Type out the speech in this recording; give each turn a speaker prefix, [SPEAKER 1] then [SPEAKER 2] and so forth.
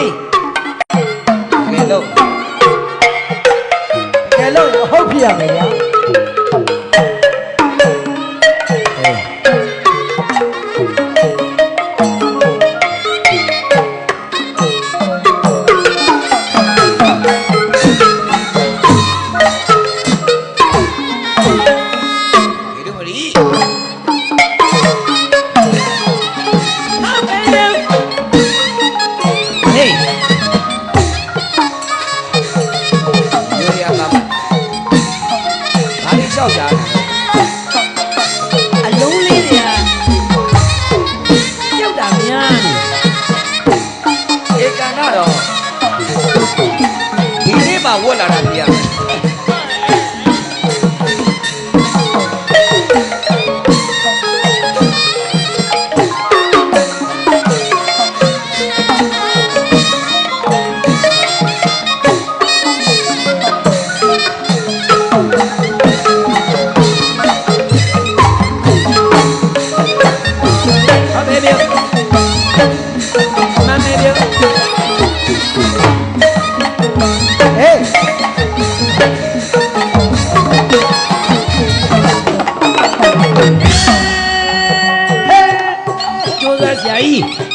[SPEAKER 1] ဟေးကဲလို့
[SPEAKER 2] ကဲလို့ဟုတ်ဖြစ်ရမယ်ဗျာ
[SPEAKER 1] က်ကြလဲ
[SPEAKER 3] အလုံးလေးတွေကကြောက်တာများနေ
[SPEAKER 1] ဧကန်ကတော့ဒီနေ့မှဝတ်လာတာပြရ ပြောမမေပြောဟေးကျိုးစားဆရာကြီး